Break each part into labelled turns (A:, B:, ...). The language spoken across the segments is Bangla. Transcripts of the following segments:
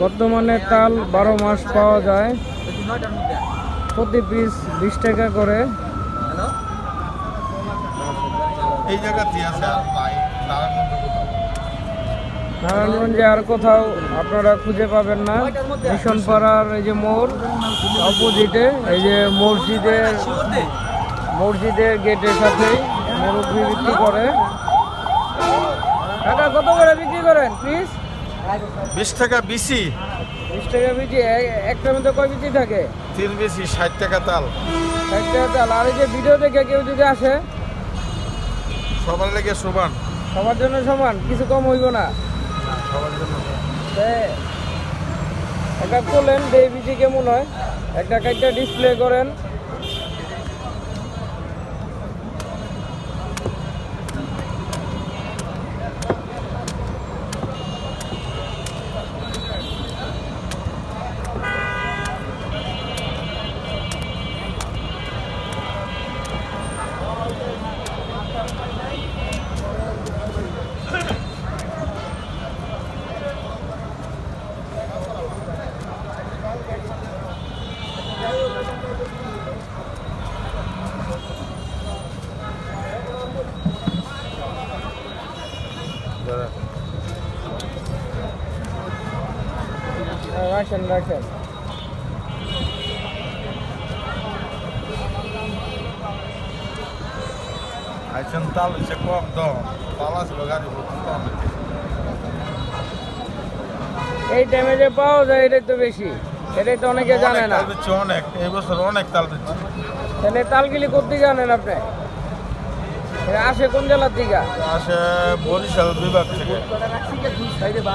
A: বর্তমানে তাল বারো মাস পাওয়া যায়। প্রতি পিস বিশ টাকা করে।
B: এই নারায়ণগঞ্জে
A: আর কোথাও আপনারা খুঁজে পাবেন না। মিশন পাড়ার এই যে মোড় অপোজিটে এই যে মসজিদের মসজিদের গেটের সাথেই মুরব্বি বিক্রি করে। কত করে বিক্রি করেন প্লিজ
B: বিশ টাকা বিসি
A: বিশ টাকা বিচি একটা মধ্যে কয় বিচি থাকে?
B: তিন বিসি ষাট টাকা তাল।
A: ষাট টাকা চাল আর এই যে ভিডিও দেখে কেউ যদি আসে?
B: সবার লেগে সমান।
A: সবার জন্য সমান কিছু কম হইব না।
B: সবার জন্য
A: একটা করলেন এই কেমন হয়? একটা কাইটা ডিসপ্লে করেন। রাখেন রাখেন
B: আইছেন তাল হচ্ছে কম দাম তাল আসলো গাড়ি ভর্তি কম
A: এই টাইমে যে পাওয়া যায় এটাই তো বেশি। এটাই তো অনেকে জানে
B: অনেক
A: না।
B: অনেক এই বছর অনেক তাল দিচ্ছে
A: তাহলে তালগিলি করতে জানেন আপনি? আসে কোন জেলার দিকা
B: আসে বরিশাল বিভাগ থেকে।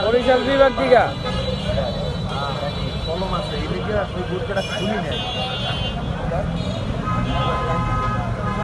A: বরিশাল বিভাগ দিকা
C: কলম আছে এই দিকে আপনি গুড়টা খুলি নেন